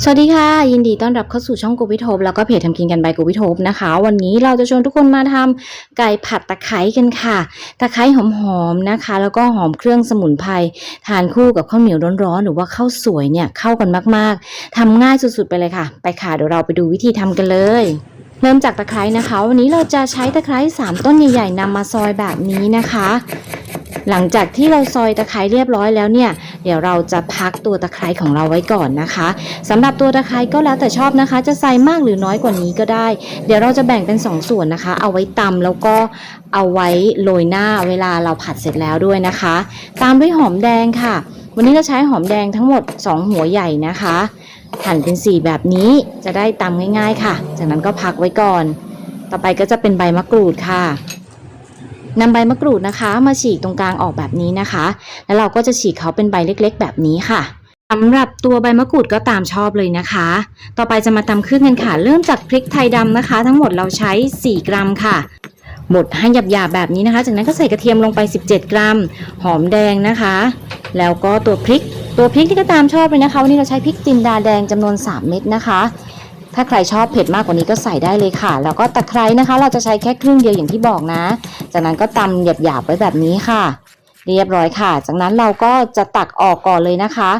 สวัสดีค่ะ ยินดีต้อนรับเข้าสู่ช่องกูวิทบแล้วก็เพจทำกินกันบายกูวิทบนะคะ วันนี้เราจะชวนทุกคนมาทำไก่ผัดตะไคร้กันค่ะ ตะไคร้หอมๆนะคะ แล้วก็หอมเครื่องสมุนไพรทานคู่กับข้าวเหนียวร้อนๆหรือว่าข้าวสวยเนี่ยเข้ากันมากๆทำง่ายสุดๆไปเลยค่ะ ไปค่ะเดี๋ยวเราไปดูวิธีทำกันเลยเริ่มจากตะไคร้นะคะ วันนี้เราจะใช้ตะไคร้สามต้นใหญ่ ๆนำมาซอยแบบนี้นะคะ หลังจากที่เราซอยตะไคร้เรียบร้อยแล้วเนี่ย เดี๋ยวเราจะพักตัวตะไคร้ของเราไว้ก่อนนะคะสำหรับตัวตะไคร้ก็แล้วแต่ชอบนะคะ จะใส่มากหรือน้อยกว่านี้ก็ได้ เดี๋ยวเราจะแบ่งเป็น2ส่วนนะคะ เอาไว้ตำแล้วก็เอาไว้โรยหน้าเวลาเราผัดเสร็จแล้วด้วยนะคะ ตามด้วยหอมแดงค่ะ วันนี้เราใช้หอมแดงทั้งหมด 2 หัวใหญ่นะคะหั่นเป็นสี่แบบนี้จะได้ตำง่าย ๆ ค่ะ จากนั้นก็พักไว้ก่อน ต่อไปก็จะเป็นใบมะกรูดค่ะ นำใบมะกรูดนะคะ มาฉีกตรงกลางออกแบบนี้นะคะ แล้วเราก็จะฉีกเขาเป็นใบเล็กๆ แบบนี้ค่ะสำหรับตัวใบมะกรูดก็ตามชอบเลยนะคะ ต่อไปจะมาตำเครื่องกันค่ะ เริ่มจากพริกไทยดำนะคะ ทั้งหมดเราใช้ 4 กรัมค่ะบดให้หยาบๆแบบนี้นะคะ จากนั้นก็ใส่กระเทียมลงไป 17 กรัม หอมแดงนะคะ แล้วก็ตัวพริก ตัวพริกที่ก็ตามชอบเลยนะคะ วันนี้เราใช้พริกจินดาแดงจำนวน 3 เม็ดนะคะ ถ้าใครชอบเผ็ดมากกว่านี้ก็ใส่ได้เลยค่ะ แล้วก็ตะไคร้นะคะ เราจะใช้แค่ครึ่งเดียวอย่างที่บอกนะ จากนั้นก็ตำหยาบๆไว้แบบนี้ค่ะ เรียบร้อยค่ะ จากนั้นเราก็จะตักออกก่อนเลยนะคะ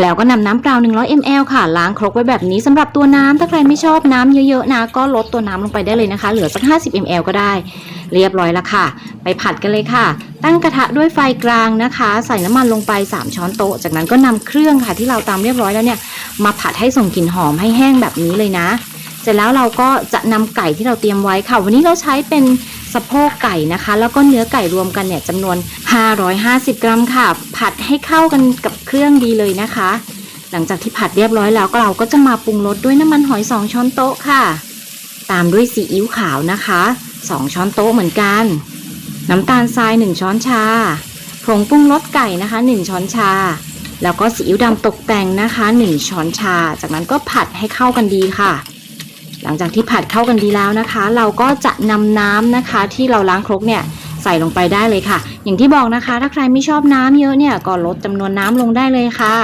แล้วก็นำน้ำเปล่า 100 ml ค่ะ ล้างครกไว้แบบนี้สำหรับตัวน้ำถ้าใครไม่ชอบน้ำเยอะๆนะ ก็ลดตัวน้ำลงไปได้เลยนะคะ เหลือสัก 50 ml ก็ได้ เรียบร้อยแล้วค่ะ ไปผัดกันเลยค่ะ ตั้งกระทะด้วยไฟกลางนะคะ ใส่น้ำมันลงไป 3 ช้อนโต๊ะ จากนั้นก็นำเครื่องค่ะที่เราตำเรียบร้อยแล้วเนี่ย มาผัดให้ส่งกลิ่นหอมให้แห้งแบบนี้เลยนะ เสร็จแล้วเราก็จะนำไก่ที่เราเตรียมไว้ค่ะ วันนี้เราใช้เป็น สะโพกไก่นะคะ แล้วก็เนื้อไก่รวมกันเนี่ยจำนวน 550 กรัมค่ะ ผัดให้เข้ากันกับเครื่องดีเลยนะคะ หลังจากที่ผัดเรียบร้อยแล้วก็เราก็จะมาปรุงรสด้วยน้ำมันหอย 2 ช้อนโต๊ะค่ะ ตามด้วยซีอิ๊วขาวนะคะ 2 ช้อนโต๊ะเหมือนกัน น้ำตาลทราย 1 ช้อนชาผงปรุงรสไก่นะคะ 1 ช้อนชา แล้วก็ซีอิ๊วดำตกแต่งนะคะ 1 ช้อนชา จากนั้นก็ผัดให้เข้ากันดีค่ะ หลังจากที่ผัดเข้ากันดีแล้วนะคะ เราก็จะนำน้ำนะคะ ที่เราล้างครกเนี่ยใส่ลงไปได้เลยค่ะ อย่างที่บอกนะคะ ถ้าใครไม่ชอบน้ำเยอะเนี่ยก็ลดจำนวนน้ำลงได้เลยค่ะ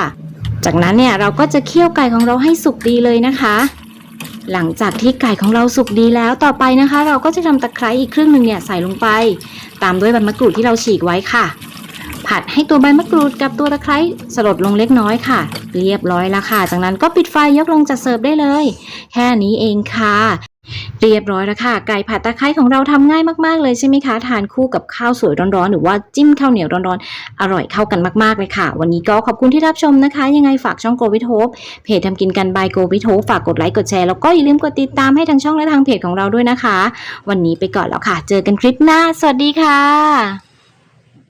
จากนั้นเนี่ยเราก็จะเคี่ยวไก่ของเราให้สุกดีเลยนะคะ หลังจากที่ไก่ของเราสุกดีแล้วต่อไปนะคะ เราก็จะทำตะไคร้อีกครึ่งหนึ่งเนี่ยใส่ลงไป ตามด้วยใบมะกรูดที่เราฉีกไว้ค่ะ ผัดให้ตัวใบมะกรูดกับตัวตะไคร้สลดลงเล็กน้อยค่ะ เรียบร้อยแล้วค่ะ จากนั้นก็ปิดไฟยกลงจัดเสิร์ฟได้เลย แค่นี้เองค่ะ เรียบร้อยแล้วค่ะ ไก่ผัดตะไคร้ของเราทำง่ายมากๆเลยใช่ไหมคะ ทานคู่กับข้าวสวยร้อนๆ หรือว่าจิ้มข้าวเหนียวร้อนๆ อร่อยเข้ากันมากๆเลยค่ะ วันนี้ก็ขอบคุณที่รับชมนะคะ ยังไงฝากช่องโกวิทโฮปเพจทำกินกันบายโกวิทโฮปฝากกดไลค์กดแชร์แล้วก็อย่าลืมกดติดตามให้ทางช่องและทางเพจของเราด้วยนะคะ วันนี้ไปก่อนแล้วค่ะ เจอกันคลิปหน้า สวัสดีค่ะ